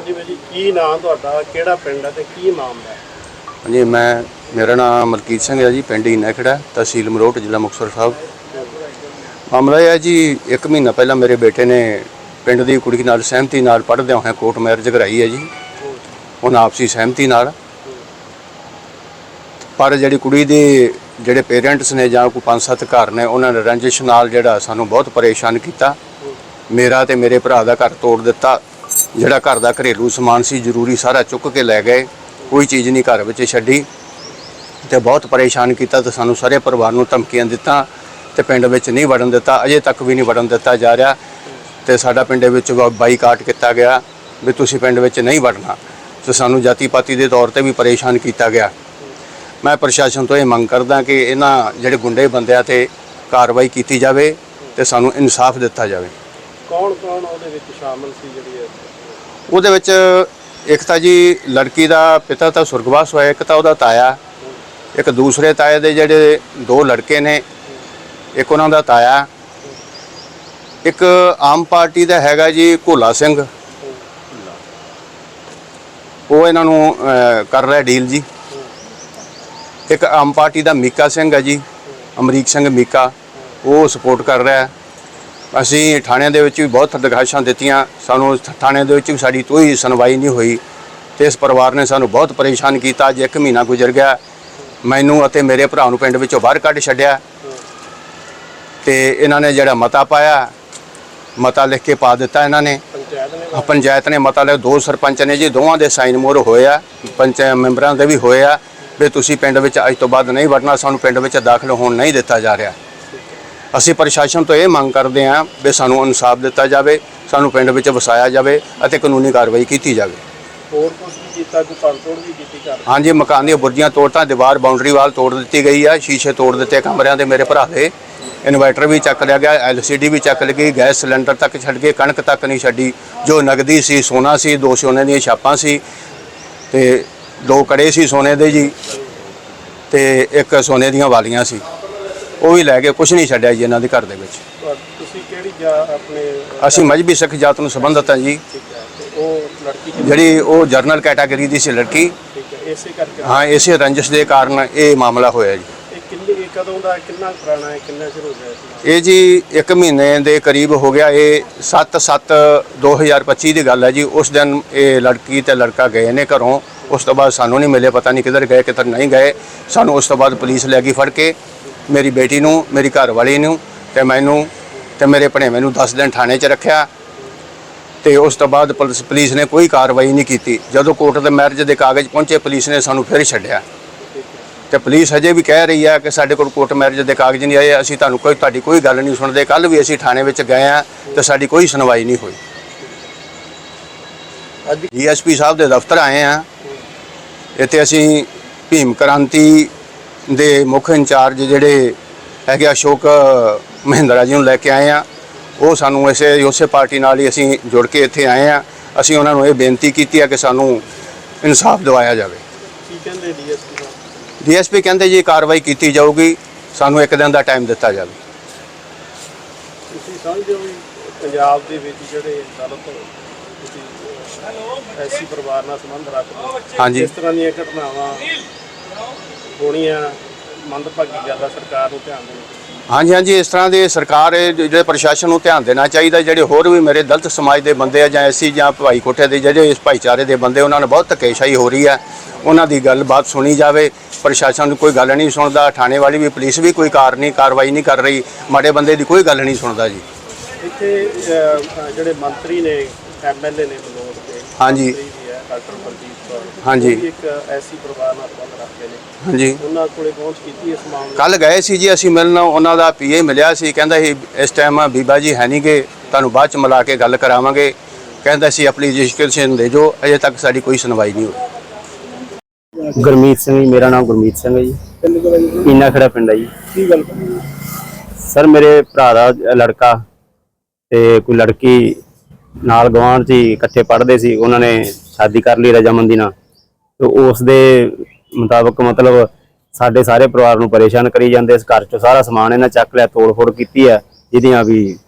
ਕੀ ਨਾਮ ਤੁਹਾਡਾ, ਕਿਹੜਾ ਪਿੰਡ ਹੈ ਤੇ ਕੀ ਮਾਮਲਾ ਹੈ? ਹਾਂਜੀ, ਮੈਂ, ਮੇਰਾ ਨਾਮ ਮਲਕੀਤ ਸਿੰਘ ਹੈ ਜੀ, ਪਿੰਡ ਇਨਖੜਾ ਤਹਿਸੀਲ ਮਰੋਟ, ਜ਼ਿਲ੍ਹਾ ਮੁਕਤਸਰ ਸਾਹਿਬ। ਮਾਮਲਾ ਇਹ ਹੈ ਜੀ, ਇੱਕ ਮਹੀਨਾ ਪਹਿਲਾਂ ਮੇਰੇ ਬੇਟੇ ਨੇ ਪਿੰਡ ਦੀ ਕੁੜੀ ਨਾਲ ਸਹਿਮਤੀ ਨਾਲ ਪੜ੍ਹਦਿਆਂ ਹੋਇਆਂ ਕੋਰਟ ਮੈਰਿਜ ਕਰਾਈ ਹੈ ਜੀ। ਉਹਨਾਂ ਆਪਸੀ ਸਹਿਮਤੀ ਨਾਲ। ਪਰ ਜਿਹੜੀ ਕੁੜੀ ਦੇ, ਜਿਹੜੇ ਪੇਰੈਂਟਸ ਨੇ ਜਾਂ ਕੋਈ ਪੰਜ ਸੱਤ ਘਰ ਨੇ, ਉਹਨਾਂ ਨੇ ਰੰਜਿਸ਼ ਨਾਲ ਜਿਹੜਾ ਸਾਨੂੰ ਬਹੁਤ ਪਰੇਸ਼ਾਨ ਕੀਤਾ। ਮੇਰਾ ਤੇ ਮੇਰੇ ਭਰਾ ਦਾ ਘਰ ਤੋੜ ਦਿੱਤਾ। ਜਿਹੜਾ ਘਰ ਦਾ ਘਰੇਲੂ ਸਮਾਨ ਸੀ, ਜ਼ਰੂਰੀ ਸਾਰਾ ਚੁੱਕ ਕੇ ਲੈ ਗਏ। ਕੋਈ ਚੀਜ਼ ਨਹੀਂ ਘਰ ਵਿੱਚ ਛੱਡੀ ਤੇ ਬਹੁਤ ਪਰੇਸ਼ਾਨ ਕੀਤਾ ਤੇ ਸਾਨੂੰ ਸਾਰੇ ਪਰਿਵਾਰ ਨੂੰ ਧਮਕੀਆਂ ਦਿੱਤਾ ਤੇ ਪਿੰਡ ਵਿੱਚ ਨਹੀਂ ਵੜਨ ਦਿੱਤਾ, ਅਜੇ ਤੱਕ ਵੀ ਨਹੀਂ ਵੜਨ ਦਿੱਤਾ ਜਾ ਰਿਹਾ ਤੇ ਸਾਡਾ ਪਿੰਡ ਵਿੱਚ ਬਾਈਕਾਟ ਕੀਤਾ ਗਿਆ ਵੀ ਤੁਸੀਂ ਪਿੰਡ ਵਿੱਚ ਨਹੀਂ ਵੜਨਾ। ਤੇ ਸਾਨੂੰ ਜਾਤੀ ਪਾਤੀ ਦੇ ਤੌਰ ਤੇ ਵੀ ਪਰੇਸ਼ਾਨ ਕੀਤਾ ਗਿਆ। ਮੈਂ ਪ੍ਰਸ਼ਾਸਨ ਤੋਂ ਇਹ ਮੰਗ ਕਰਦਾ ਕਿ ਇਹਨਾਂ ਜਿਹੜੇ ਗੁੰਡੇ ਬੰਦਿਆਂ ਤੇ ਕਾਰਵਾਈ ਕੀਤੀ ਜਾਵੇ ਤੇ ਸਾਨੂੰ ਇਨਸਾਫ ਦਿੱਤਾ ਜਾਵੇ। ਕੌਣ ਕੌਣ ਉਹਦੇ ਵਿੱਚ ਸ਼ਾਮਲ ਸੀ ਜਿਹੜੀ ਉਹਦੇ ਵਿੱਚ ਇੱਕ ਤਾਂ ਜੀ ਲੜਕੀ ਦਾ ਪਿਤਾ ਤਾਂ ਸੁਰਗਵਾਸ ਹੋਇਆ, ਇੱਕ ਤਾਂ ਉਹਦਾ ਤਾਇਆ, ਇੱਕ ਦੂਸਰੇ ਤਾਏ ਦੇ ਜਿਹੜੇ ਦੋ ਲੜਕੇ ਨੇ, ਇੱਕ ਉਹਨਾਂ ਦਾ ਤਾਇਆ, ਇੱਕ ਆਮ ਪਾਰਟੀ ਦਾ ਹੈਗਾ ਜੀ ਘੋਲਾ ਸਿੰਘ। ਉਹ ਇਹਨਾਂ ਨੂੰ ਕਰ ਰਿਹਾ ਡੀਲ ਜੀ। ਇੱਕ ਆਮ ਪਾਰਟੀ ਦਾ ਮੀਕਾ ਸਿੰਘ ਹੈ ਜੀ, ਅਮਰੀਕ ਸਿੰਘ ਮੀਕਾ, ਉਹ ਸਪੋਰਟ ਕਰ ਰਿਹਾ। ਅਸੀਂ ਥਾਣਿਆਂ ਦੇ ਵਿੱਚ ਵੀ ਬਹੁਤ ਦਰਖਾਸ਼ਾਂ ਦਿੱਤੀਆਂ। ਸਾਨੂੰ ਥਾਣਿਆਂ ਦੇ ਵਿੱਚ ਵੀ ਸਾਡੀ ਕੋਈ ਸੁਣਵਾਈ ਨਹੀਂ ਹੋਈ ਤੇ ਇਸ ਪਰਿਵਾਰ ਨੇ ਸਾਨੂੰ ਬਹੁਤ ਪਰੇਸ਼ਾਨ ਕੀਤਾ। ਅੱਜ ਇੱਕ ਮਹੀਨਾ ਗੁਜ਼ਰ ਗਿਆ। ਮੈਨੂੰ ਅਤੇ ਮੇਰੇ ਭਰਾ ਨੂੰ ਪਿੰਡ ਵਿੱਚੋਂ ਬਾਹਰ ਕੱਢ ਛੱਡਿਆ। ਤੇ ਇਹਨਾਂ ਨੇ ਜਿਹੜਾ ਮਤਾ ਪਾਇਆ ਮਤਾ ਲਿਖ ਕੇ ਪਾ ਦਿੱਤਾ ਇਹਨਾਂ ਨੇ। ਪੰਚਾਇਤ ਨੇ ਮਤਾ ਲਿਆ। ਦੋ ਸਰਪੰਚ ਨੇ ਜੀ ਦੋਵਾਂ ਦੇ ਸਾਈਨ ਹੋਏ ਆ। ਪੰਚਾਇਤ ਮੈਂਬਰਾਂ ਦੇ ਵੀ ਹੋਏ ਆ। ਵੀ ਤੁਸੀਂ ਪਿੰਡ ਵਿੱਚ ਅੱਜ ਤੋਂ ਬਾਅਦ ਨਹੀਂ ਵੜਨਾ ਸਾਨੂੰ ਪਿੰਡ ਵਿੱਚ ਦਾਖਲ ਹੋਣ ਨਹੀਂ ਦਿੱਤਾ ਜਾ ਰਿਹਾ। ਅਸੀਂ ਪ੍ਰਸ਼ਾਸਨ ਤੋਂ ਇਹ ਮੰਗ ਕਰਦੇ ਹਾਂ ਵੀ ਸਾਨੂੰ ਇਨਸਾਫ ਦਿੱਤਾ ਜਾਵੇ ਸਾਨੂੰ ਪਿੰਡ ਵਿੱਚ ਵਸਾਇਆ ਜਾਵੇ ਅਤੇ ਕਾਨੂੰਨੀ ਕਾਰਵਾਈ ਕੀਤੀ ਜਾਵੇ। ਹੋਰ ਕੁਝ ਵੀ ਕੀਤਾ ਕੋਈ ਪੰਤੋੜ ਵੀ ਕੀਤੀ ਘਰ ਹਾਂਜੀ ਮਕਾਨ ਦੀਆਂ ਬੁਰਜੀਆਂ ਤੋੜਤਾਂ ਦੀਵਾਰ ਬਾਉਂਡਰੀ ਵਾਲ ਤੋੜ ਦਿੱਤੀ ਗਈ ਆ ਸ਼ੀਸ਼ੇ ਤੋੜ ਦਿੱਤੇ ਕਮਰਿਆਂ ਦੇ ਮੇਰੇ ਭਰਾ ਦੇ। ਇਨਵਰਟਰ ਵੀ ਚੱਕ ਲਿਆ ਗਿਆ ਐਲਸੀਡੀ ਵੀ ਚੱਕ ਲਈ ਗਈ ਗੈਸ ਸਿਲੰਡਰ ਤੱਕ ਛੱਡ ਕੇ ਕਣਕ ਤੱਕ ਨਹੀਂ ਛੱਡੀ। ਜੋ ਨਗਦੀ ਸੀ ਸੋਨਾ ਸੀ ਦੋ ਸੋਨੇ ਦੀਆਂ ਛਾਪਾਂ ਸੀ ਤੇ ਦੋ ਕੜੇ ਸੀ ਸੋਨੇ ਦੇ ਜੀ ਤੇ ਇੱਕ ਸੋਨੇ ਦੀਆਂ ਵਾਲੀਆਂ ਸੀ। ਉਹ ਵੀ ਲੈ ਕੇ ਕੁਝ ਨਹੀਂ ਛੱਡਿਆ ਜੀ ਇਹਨਾਂ ਦੇ ਘਰ ਦੇ ਵਿੱਚ। ਤੁਹਾ- ਤੁਸੀਂ ਕਿਹੜੀ ਜਾ ਆਪਣੇ ਅਸੀਂ ਮਜਬੀ ਸਿੱਖ ਜਾਤ ਨੂੰ ਸੰਬੰਧਤ ਹਾਂ ਜੀ। ਠੀਕ ਹੈ ਤੇ ਉਹ ਲੜਕੀ ਕਿੰਨੀ ਜਿਹੜੀ ਉਹ ਜਰਨਲ ਕੈਟਾਗਰੀ ਦੀ ਸੀ ਲੜਕੀ। ਠੀਕ ਹੈ ਇਸੇ ਕਰਕੇ। ਹਾਂ ਇਸੇ ਰੰਜਿਸ਼ ਦੇ ਕਾਰਨ ਇਹ ਮਾਮਲਾ ਹੋਇਆ ਜੀ। ਇਹ ਕਿੰਨੀ ਇਹ ਕਦੋਂ ਦਾ ਕਿੰਨਾ ਕੁ ਪੁਰਾਣਾ ਹੈ ਕਿੰਨਾ ਚਿਰ ਹੋ ਗਿਆ ਸੀ ਇਹ ਜੀ 1 ਮਹੀਨੇ ਦੇ ਕਰੀਬ ਹੋ ਗਿਆ। ਇਹ 7-7 2025 ਦੀ ਗੱਲ ਹੈ ਜੀ। ਉਸ ਦਿਨ ਇਹ ਲੜਕੀ ਤੇ ਲੜਕਾ ਗਏ ਨੇ ਘਰੋਂ। ਉਸ ਤੋਂ ਬਾਅਦ ਸਾਨੂੰ ਨਹੀਂ ਮਿਲੇ ਪਤਾ ਨਹੀਂ ਕਿੱਧਰ ਗਏ ਕਿੱਧਰ ਨਹੀਂ ਗਏ। ਸਾਨੂੰ ਉਸ ਤੋਂ ਬਾਅਦ ਪੁਲਿਸ ਲੈ ਗਈ ਫੜ ਕੇ। ਮੇਰੀ ਬੇਟੀ ਨੂੰ ਮੇਰੀ ਘਰ ਵਾਲੀ ਨੂੰ ਤੇ ਮੈਨੂੰ ਤੇ ਮੇਰੇ ਭਣੇਵੇਂ ਨੂੰ 10 ਦਿਨ ਥਾਣੇ 'ਚ ਰੱਖਿਆ ਤੇ ਉਸ ਤੋਂ ਬਾਅਦ ਪੁਲਿਸ ਪੁਲਿਸ ਨੇ ਕੋਈ ਕਾਰਵਾਈ ਨਹੀਂ ਕੀਤੀ। ਜਦੋਂ ਕੋਰਟ ਦੇ ਮੈਰਿਜ ਦੇ ਕਾਗਜ਼ ਪਹੁੰਚੇ ਪੁਲਿਸ ਨੇ ਸਾਨੂੰ ਫਿਰ ਛੱਡਿਆ। ਤੇ ਪੁਲਿਸ ਹਜੇ ਵੀ ਕਹਿ ਰਹੀ ਹੈ ਕਿ ਸਾਡੇ ਕੋਲ ਕੋਰਟ ਮੈਰਿਜ ਦੇ ਕਾਗਜ਼ ਨਹੀਂ ਆਏ ਅਸੀਂ ਤੁਹਾਨੂੰ ਕੋਈ ਤੁਹਾਡੀ ਕੋਈ ਗੱਲ ਨਹੀਂ ਸੁਣਦੇ। ਕੱਲ ਵੀ ਅਸੀਂ ਥਾਣੇ ਵਿੱਚ ਗਏ ਆ ਤੇ ਸਾਡੀ ਕੋਈ ਸੁਣਵਾਈ ਨਹੀਂ ਹੋਈ। ਅੱਜ ਡੀਐਸਪੀ ਸਾਹਿਬ ਦੇ ਦਫ਼ਤਰ ਆਏ ਆ ਇੱਥੇ ਅਸੀਂ ਭੀਮ ਕ੍ਰਾਂਤੀ ਦੇ ਮੁੱਖ ਇੰਚਾਰਜ ਜਿਹੜੇ ਹੈਗੇ ਅਸ਼ੋਕ ਮਹਿੰਦਰਾ ਜੀ ਨੂੰ ਲੈ ਕੇ ਆਏ ਆ। ਉਹ ਸਾਨੂੰ ਇਸੇ ਉਸੇ ਪਾਰਟੀ ਨਾਲ ਹੀ ਅਸੀਂ ਜੁੜ ਕੇ ਇੱਥੇ ਆਏ ਆ। ਅਸੀਂ ਉਹਨਾਂ ਨੂੰ ਇਹ ਬੇਨਤੀ ਕੀਤੀ ਹੈ ਕਿ ਸਾਨੂੰ ਇਨਸਾਫ ਦਿਵਾਇਆ ਜਾਵੇ। ਕੀ ਕਹਿੰਦੇ ਡੀਐਸਪੀ ਸਾਹਿਬ? ਡੀਐਸਪੀ ਕਹਿੰਦੇ ਜੀ ਕਾਰਵਾਈ ਕੀਤੀ ਜਾਊਗੀ ਸਾਨੂੰ ਇੱਕ ਦਿਨ ਦਾ ਟਾਈਮ ਦਿੱਤਾ ਜਾਵੇ। ਤੁਸੀਂ ਸਮਝਦੇ ਹੋ ਵੀ ਪੰਜਾਬ ਦੇ ਵਿੱਚ ਜਿਹੜੇ ਤੁਸੀਂ ਐਸੀ ਪਰਿਵਾਰ ਨਾਲ ਸੰਬੰਧ ਰੱਖਦੇ ਹੋ ਹਾਂਜੀ। ਇਸ ਤਰ੍ਹਾਂ ਦੀਆਂ ਘਟਨਾਵਾਂ ਹੋਣੀਆਂ ਮੰਦਭਾਗੀ ਗੱਲ ਆ ਸਰਕਾਰ ਨੂੰ ਧਿਆਨ ਦੇਣੀ। ਚਾਹੀਦੀ ਹਾਂਜੀ ਹਾਂਜੀ ਇਸ ਤਰ੍ਹਾਂ ਦੇ ਸਰਕਾਰ ਇਹ ਜਿਹੜੇ ਪ੍ਰਸ਼ਾਸਨ ਨੂੰ ਧਿਆਨ ਦੇਣਾ ਚਾਹੀਦਾ ਜਿਹੜੇ ਹੋਰ ਵੀ ਮੇਰੇ ਦਲਿਤ ਸਮਾਜ ਦੇ ਬੰਦੇ ਆ ਜਾਂ ਐਸੀ ਜਾਂ ਭਾਈ ਕੋਠੇ ਦੇ ਜਿਹੜੇ ਇਸ ਭਾਈਚਾਰੇ ਦੇ ਬੰਦੇ ਉਹਨਾਂ ਨਾਲ ਬਹੁਤ ਧੱਕੇਸ਼ਾਹੀ ਹੋ ਰਹੀ ਹੈ। ਉਹਨਾਂ ਦੀ ਗੱਲਬਾਤ ਸੁਣੀ ਜਾਵੇ। ਪ੍ਰਸ਼ਾਸਨ ਨੂੰ ਕੋਈ ਗੱਲ ਨਹੀਂ ਸੁਣਦਾ ਥਾਣੇ ਵਾਲੀ ਵੀ ਪੁਲਿਸ ਵੀ ਕੋਈ ਕਾਰ ਨਹੀਂ ਕਾਰਵਾਈ ਨਹੀਂ ਕਰ ਰਹੀ। ਮਾੜੇ ਬੰਦੇ ਦੀ ਕੋਈ ਗੱਲ ਨਹੀਂ ਸੁਣਦਾ ਜੀ। ਇੱਥੇ ਅਹ, ਅਹ, ਜਿਹੜੇ ਮੰਤਰੀ ਨੇ ਐਮਐਲਏ ਨੇ ਮਨੋਜ ਦੇ ਹਾਂਜੀ। ਮੰਤਰੀ ਵੀ ਹੈ ਡਾਕਟਰ ਬਲਜੀਤ ਕੌਰ ਹਾਂਜੀ। ਵੀ ਇੱਕ ਐਸੀ ਪਰਿਵਾਰ ਨਾਲ ਸੰਬੰਧ ਰੱਖਦੇ ਨੇ ਹਾਂਜੀ। ਉਹਨਾਂ ਕੋਲੇ ਪਹੁੰਚ ਕੀਤੀ ਇਸ ਮਾਮਲੇ ਕੱਲ ਗਏ ਸੀ ਜੀ ਅਸੀਂ ਮਿਲਣ ਉਹਨਾਂ ਦਾ ਪੀਏ ਮਿਲਿਆ ਸੀ ਕਹਿੰਦਾ ਸੀ ਇਸ ਟਾਈਮ ਬੀਬਾ ਜੀ ਹੈ ਨਹੀਂਗੇ ਤੁਹਾਨੂੰ ਬਾਅਦ ਚ ਮਿਲਾ ਕੇ ਗੱਲ ਕਰਾਵਾਂਗੇ। ਕਹਿੰਦਾ ਸੀ ਆਪਣੀ ਰਜਿਸਟ੍ਰੇਸ਼ਨ ਦੇ ਜੋ ਅਜੇ ਤੱਕ ਸਾਡੀ ਕੋਈ ਸੁਣਵਾਈ ਨਹੀਂ ਹੋਈ। ਗੁਰਮੀਤ ਸਿੰਘ ਜੀ ਮੇਰਾ ਨਾਮ ਗੁਰਮੀਤ ਸਿੰਘ ਹੈ ਜੀ। ਪਿੰਡ ਪੀਨਾ ਖੜਾ ਪਿੰਡ ਹੈ ਜੀ। ਕੀ ਗੱਲ ਸਰ ਮੇਰੇ ਭਰਾ ਦਾ ਲੜਕਾ ਤੇ ਕੋਈ ਲੜਕੀ ਨਾਲ ਗਵਾਂਢ 'ਚ ਇਕੱਠੇ ਪੜ੍ਹਦੇ ਸੀ, ਉਹਨਾਂ ਨੇ ਸ਼ਾਦੀ ਕਰ ਲਈ ਰਜਾਮੰਦੀ ਨਾਲ। ਤੇ ਉਸ ਦੇ ਮੁਤਾਬਕ ਮਤਲਬ ਸਾਡੇ ਸਾਰੇ ਪਰਿਵਾਰ ਨੂੰ ਪਰੇਸ਼ਾਨ ਕਰੀ ਜਾਂਦੇ, ਇਸ ਘਰ 'ਚੋਂ ਸਾਰਾ ਸਮਾਨ ਇਹਨਾਂ ਚੱਕ ਲਿਆ, ਤੋੜ ਫੋੜ ਕੀਤੀ ਹੈ, ਜਿਹਦੀਆਂ ਵੀ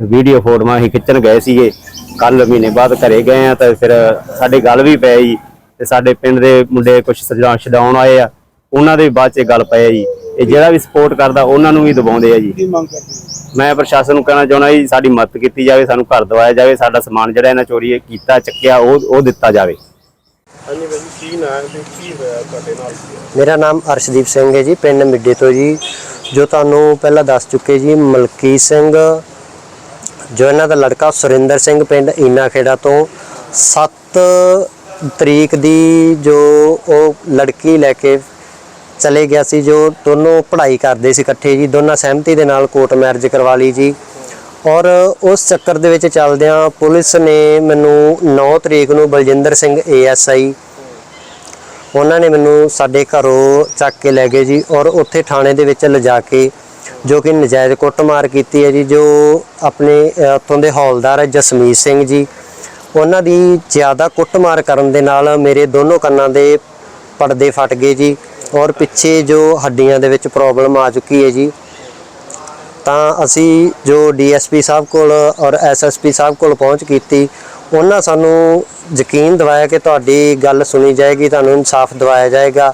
ਵੀਡੀਓ ਫੋਟੋਆਂ ਅਸੀਂ ਖਿੱਚਣ ਗਏ ਸੀਗੇ। ਕੱਲ ਮਹੀਨੇ ਬਾਅਦ ਘਰੇ ਗਏ ਆ ਤਾਂ ਫਿਰ ਸਾਡੇ ਗੱਲ ਵੀ ਪਏ ਜੀ ਤੇ ਸਾਡੇ ਪਿੰਡ ਦੇ ਮੁੰਡੇ ਕੁਝ ਸਜਾ ਛਡਾਉਣ ਆਏ ਆ, ਉਹਨਾਂ ਦੇ ਬਾਅਦ ਚ ਗੱਲ ਪਏ ਜੀ ਇਹ ਜਿਹੜਾ ਵੀ ਸਪੋਰਟ ਕਰਦਾ, ਉਹਨਾਂ ਨੂੰ ਵੀ ਦਬਾਉਂਦੇ ਆ ਜੀ। ਕੀ ਮੰਗ ਕਰਦੇ ਮੈਂ ਪ੍ਰਸ਼ਾਸਨ ਨੂੰ ਕਹਿਣਾ ਚਾਹੁੰਦਾ ਜੀ ਸਾਡੀ ਮਦਦ ਕੀਤੀ ਜਾਵੇ ਸਾਨੂੰ ਘਰ ਦਵਾਇਆ ਜਾਵੇ ਸਾਡਾ ਸਮਾਨ ਜਿਹੜਾ ਇਹਨਾਂ ਚੋਰੀ ਕੀਤਾ ਚੱਕਿਆ ਉਹ ਉਹ ਦਿੱਤਾ ਜਾਵੇ। ਹਾਂਜੀ ਬਾਈ ਜੀ, ਕੀ ਨਾਂ ਹੈ ਤੇ ਕੀ ਹੋਇਆ ਤੁਹਾਡੇ ਨਾਲ? ਮੇਰਾ ਨਾਮ ਅਰਸ਼ਦੀਪ ਸਿੰਘ ਹੈ ਜੀ ਪਿੰਡ ਮਿੱਡੇ ਤੋਂ ਜੀ। ਜੋ ਤੁਹਾਨੂੰ ਪਹਿਲਾਂ ਦੱਸ ਚੁੱਕੇ ਜੀ ਮਲਕੀਤ ਸਿੰਘ ਜੋ ਇਹਨਾਂ ਦਾ ਲੜਕਾ ਸੁਰਿੰਦਰ ਸਿੰਘ ਪਿੰਡ ਈਨਾ ਖੇੜਾ ਤੋਂ 7 ਤਰੀਕ ਦੀ ਜੋ ਉਹ ਲੜਕੀ ਲੈ ਕੇ ਚਲੇ ਗਿਆ ਸੀ ਜੋ ਦੋਨੋਂ ਪੜ੍ਹਾਈ ਕਰਦੇ ਸੀ ਇਕੱਠੇ ਜੀ, ਦੋਨਾਂ ਸਹਿਮਤੀ ਦੇ ਨਾਲ ਕੋਰਟ ਮੈਰਿਜ ਕਰਵਾ ਲਈ ਜੀ। ਔਰ ਉਸ ਚੱਕਰ ਦੇ ਵਿੱਚ ਚੱਲਦਿਆਂ ਪੁਲਿਸ ਨੇ ਮੈਨੂੰ 9 ਤਰੀਕ ਨੂੰ ਬਲਜਿੰਦਰ ਸਿੰਘ ਏਐਸਆਈ, ਉਹਨਾਂ ਨੇ ਮੈਨੂੰ ਸਾਡੇ ਘਰੋਂ ਚੱਕ ਕੇ ਲੈ ਗਏ ਜੀ ਔਰ ਉੱਥੇ ਥਾਣੇ ਦੇ ਵਿੱਚ ਲਿਜਾ ਕੇ, ਜੋ ਕਿ ਨਜਾਇਜ਼ ਕੁੱਟਮਾਰ ਕੀਤੀ ਹੈ ਜੀ, ਜੋ ਆਪਣੇ ਉੱਥੋਂ ਦੇ ਹੌਲਦਾਰ ਹੈ ਜਸਮੀਤ ਸਿੰਘ ਜੀ। ਉਹਨਾਂ ਦੀ ਜ਼ਿਆਦਾ ਕੁੱਟਮਾਰ ਕਰਨ ਦੇ ਨਾਲ ਮੇਰੇ ਦੋਨੋਂ ਕੰਨਾਂ ਦੇ ਪਰਦੇ ਫਟ ਗਏ ਜੀ। ਔਰ ਪਿੱਛੇ ਜੋ ਹੱਡੀਆਂ ਦੇ ਵਿੱਚ ਪ੍ਰੋਬਲਮ ਆ ਚੁੱਕੀ ਹੈ ਜੀ, ਤਾਂ ਅਸੀਂ ਜੋ ਡੀਐਸਪੀ ਸਾਹਿਬ ਕੋਲ ਔਰ ਐਸਐਸਪੀ ਸਾਹਿਬ ਕੋਲ ਪਹੁੰਚ ਕੀਤੀ, ਉਹਨਾਂ ਸਾਨੂੰ ਯਕੀਨ ਦਿਵਾਇਆ ਕਿ ਤੁਹਾਡੀ ਗੱਲ ਸੁਣੀ ਜਾਏਗੀ, ਤੁਹਾਨੂੰ ਇਨਸਾਫ ਦਿਵਾਇਆ ਜਾਏਗਾ।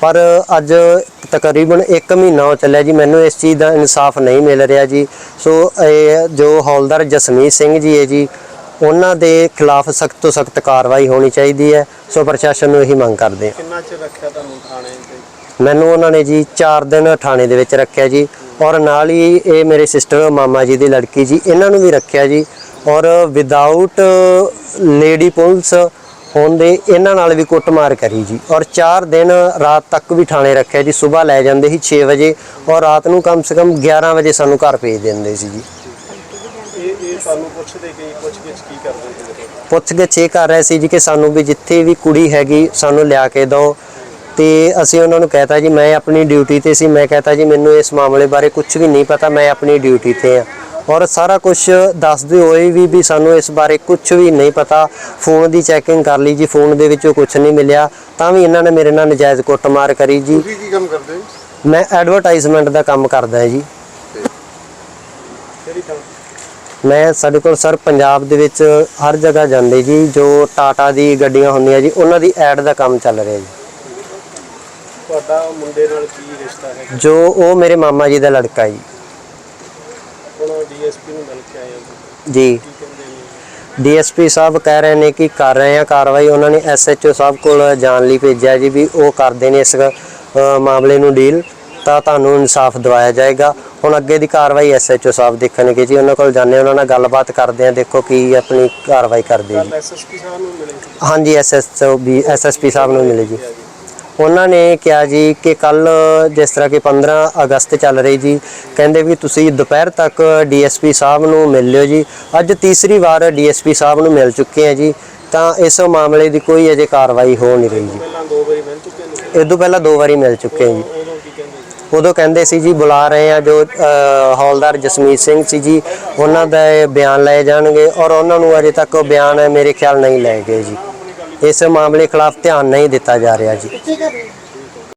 ਪਰ ਅੱਜ ਤਕਰੀਬਨ 1 ਮਹੀਨਾ ਹੋ ਚੱਲਿਆ ਜੀ, ਮੈਨੂੰ ਇਸ ਚੀਜ਼ ਦਾ ਇਨਸਾਫ ਨਹੀਂ ਮਿਲ ਰਿਹਾ ਜੀ। ਸੋ ਇਹ ਜੋ ਹੌਲਦਾਰ ਜਸਮੀਤ ਸਿੰਘ ਜੀ ਹੈ ਜੀ ਉਹਨਾਂ ਦੇ ਖਿਲਾਫ ਸਖਤ ਤੋਂ ਸਖਤ ਕਾਰਵਾਈ ਹੋਣੀ ਚਾਹੀਦੀ ਹੈ। ਸੋ ਪ੍ਰਸ਼ਾਸਨ ਨੂੰ ਇਹੀ ਮੰਗ ਕਰਦੇ ਹਾਂ। ਕਿੰਨਾ ਚਿਰ ਰੱਖਿਆ ਤੁਹਾਨੂੰ ਥਾਣੇ ਤੇ? ਮੈਨੂੰ ਉਹਨਾਂ ਨੇ ਜੀ 4 ਦਿਨ ਥਾਣੇ ਦੇ ਵਿੱਚ ਰੱਖਿਆ ਜੀ। ਔਰ ਨਾਲ ਹੀ ਇਹ ਮੇਰੇ ਸਿਸਟਰ ਮਾਮਾ ਜੀ ਦੀ ਲੜਕੀ ਜੀ ਇਹਨਾਂ ਨੂੰ ਵੀ ਰੱਖਿਆ ਜੀ। ਔਰ ਵਿਦਆਊਟ ਲੇਡੀ ਪੁਲਿਸ ਹੋਣ ਦੇ ਇਹਨਾਂ ਨਾਲ ਵੀ ਕੁੱਟਮਾਰ ਕਰੀ ਜੀ। ਔਰ 4 ਦਿਨ ਰਾਤ ਤੱਕ ਵੀ ਥਾਣੇ ਰੱਖਿਆ ਜੀ। ਸਵੇਰ ਲੈ ਜਾਂਦੇ ਸੀ 6 ਵਜੇ ਔਰ ਰਾਤ ਨੂੰ ਕਮ ਸੇ ਕਮ 11 ਵਜੇ ਸਾਨੂੰ ਘਰ ਭੇਜ ਦਿੰਦੇ ਸੀ ਜੀ। ਇਹ ਇਹ ਤੁਹਾਨੂੰ ਪੁੱਛਦੇ ਕਿ ਪੁੱਛ ਗਿੱਛ ਕੀ ਕਰਦੇ ਪੁੱਛ ਕੇ ਚੇ ਕਰ ਰਹੇ ਸੀ ਜੀ ਕਿ ਸਾਨੂੰ ਵੀ ਜਿੱਥੇ ਵੀ ਕੁੜੀ ਹੈਗੀ ਸਾਨੂੰ ਲਿਆ ਕੇ ਦਿਓ। ਤੇ ਅਸੀਂ ਉਹਨਾਂ ਨੂੰ ਕਹਿਤਾ ਜੀ ਮੈਂ ਆਪਣੀ ਡਿਊਟੀ ਤੇ ਸੀ। ਮੈਂ ਕਹਿਤਾ ਜੀ ਮੈਨੂੰ ਇਸ ਮਾਮਲੇ ਬਾਰੇ ਕੁਝ ਵੀ ਨਹੀਂ ਪਤਾ ਮੈਂ ਆਪਣੀ ਡਿਊਟੀ ਤੇ ਆ ਔਰ ਸਾਰਾ ਕੁਝ ਦੱਸਦੇ ਹੋਏ ਵੀ ਵੀ ਸਾਨੂੰ ਇਸ ਬਾਰੇ ਕੁਝ ਵੀ ਨਹੀਂ ਪਤਾ। ਫੋਨ ਦੀ ਚੈਕਿੰਗ ਕਰ ਲਈ ਜੀ ਫੋਨ ਦੇ ਵਿੱਚੋਂ ਕੁਝ ਨਹੀਂ ਮਿਲਿਆ। ਤਾਂ ਵੀ ਇਹਨਾਂ ਨੇ ਮੇਰੇ ਨਾਲ ਨਜਾਇਜ਼ ਕੁੱਟਮਾਰ ਕਰੀ ਜੀ। ਤੁਸੀਂ ਕੀ ਕੰਮ ਕਰਦੇ ਮੈਂ ਐਡਵਰਟਾਈਜ਼ਮੈਂਟ ਦਾ ਕੰਮ ਕਰਦਾ ਹਾਂ ਜੀ ਕਿਹੜੀ ਥਾਂ ਮੈਂ ਸਾਡੇ ਕੋਲ ਸਰ ਪੰਜਾਬ ਦੇ ਵਿੱਚ ਹਰ ਜਗ੍ਹਾ ਜਾਂਦੇ ਜੀ ਜੋ ਟਾਟਾ ਦੀ ਗੱਡੀਆਂ ਹੁੰਦੀਆਂ ਜੀ ਉਹਨਾਂ ਦੀ ਐਡ ਦਾ ਕੰਮ ਚੱਲ ਰਿਹਾ ਜੀ। ਤੁਹਾਡਾ ਮੁੰਡੇ ਨਾਲ ਕੀ ਰਿਸ਼ਤਾ ਹੈ? ਜੋ ਉਹ ਮੇਰੇ ਮਾਮਾ ਜੀ ਦਾ ਲੜਕਾ ਜੀ। ਹੁਣ ਡੀਐਸਪੀ ਨੂੰ ਮਿਲ ਕੇ ਆਏ ਹੋ ਤੁਸੀਂ। ਜੀ। ਕੀ ਕਹਿੰਦੇ ਨੇ? ਡੀਐਸਪੀ ਸਾਹਿਬ ਕਹਿ ਰਹੇ ਨੇ ਕਿ ਕਰ ਰਹੇ ਆ ਕਾਰਵਾਈ ਉਹਨਾਂ ਨੇ ਐਸਐਚਓ ਸਾਹਿਬ ਕੋਲ ਜਾਣ ਲਈ ਭੇਜਿਆ ਜੀ ਵੀ ਉਹ ਕਰਦੇ ਨੇ ਇਸ ਮਾਮਲੇ ਨੂੰ ਡੀਲ ਤਾਂ ਤੁਹਾਨੂੰ ਇਨਸਾਫ ਦਿਵਾਇਆ ਜਾਏਗਾ। ਹੁਣ ਅੱਗੇ ਦੀ ਕਾਰਵਾਈ ਐਸਐਚਓ ਸਾਹਿਬ ਦੇਖਣਗੇ ਜੀ ਉਹਨਾਂ ਕੋਲ ਜਾਂਦੇ ਉਹਨਾਂ ਨਾਲ ਗੱਲਬਾਤ ਕਰਦੇ ਆ ਦੇਖੋ ਕੀ ਆਪਣੀ ਕਾਰਵਾਈ ਕਰਦੇ ਜੀ। ਐਸਐਸਪੀ ਸਾਹਿਬ ਨੂੰ ਮਿਲੇ ਸੀ ਹਾਂਜੀ ਐਸਐਸਓ ਵੀ ਐਸਐਸਪੀ ਸਾਹਿਬ ਨੂੰ ਮਿਲੇ ਜੀ। ਉਹਨਾਂ ਨੇ ਕਿਹਾ ਜੀ ਕਿ ਕੱਲ ਜਿਸ ਤਰ੍ਹਾਂ ਕਿ 15 ਅਗਸਤ ਚੱਲ ਰਹੀ ਜੀ ਕਹਿੰਦੇ ਵੀ ਤੁਸੀਂ ਦੁਪਹਿਰ ਤੱਕ ਡੀਐਸਪੀ ਸਾਹਿਬ ਨੂੰ ਮਿਲ ਲਿਓ ਜੀ। ਅੱਜ ਤੀਸਰੀ ਵਾਰ ਡੀਐਸਪੀ ਸਾਹਿਬ ਨੂੰ ਮਿਲ ਚੁੱਕੇ ਆ ਜੀ ਤਾਂ ਇਸ ਮਾਮਲੇ ਦੀ ਕੋਈ ਅਜੇ ਕਾਰਵਾਈ ਹੋ ਨਹੀਂ ਰਹੀ ਜੀ। ਪਹਿਲਾਂ ਦੋ ਵਾਰੀ ਮਿਲ ਚੁੱਕੇ ਨੇ। ਇਹ ਤੋਂ ਪਹਿਲਾਂ ਦੋ ਵਾਰੀ ਮਿਲ ਚੁੱਕੇ ਆ ਜੀ। ਉਦੋਂ ਕਹਿੰਦੇ ਸੀ ਜੀ, ਬੁਲਾ ਰਹੇ ਆ ਜੋ ਹੌਲਦਾਰ ਜਸਮੀਤ ਸਿੰਘ ਸੀ ਜੀ, ਉਹਨਾਂ ਦਾ ਇਹ ਬਿਆਨ ਲਏ ਜਾਣਗੇ ਔਰ ਉਹਨਾਂ ਨੂੰ ਅਜੇ ਤੱਕ ਉਹ ਬਿਆਨ ਮੇਰੇ ਖਿਆਲ ਨਹੀਂ ਲਏ ਗਏ ਜੀ। ਇਸ ਮਾਮਲੇ ਖਿਲਾਫ ਧਿਆਨ ਨਹੀਂ ਦਿੱਤਾ ਜਾ ਰਿਹਾ ਜੀ।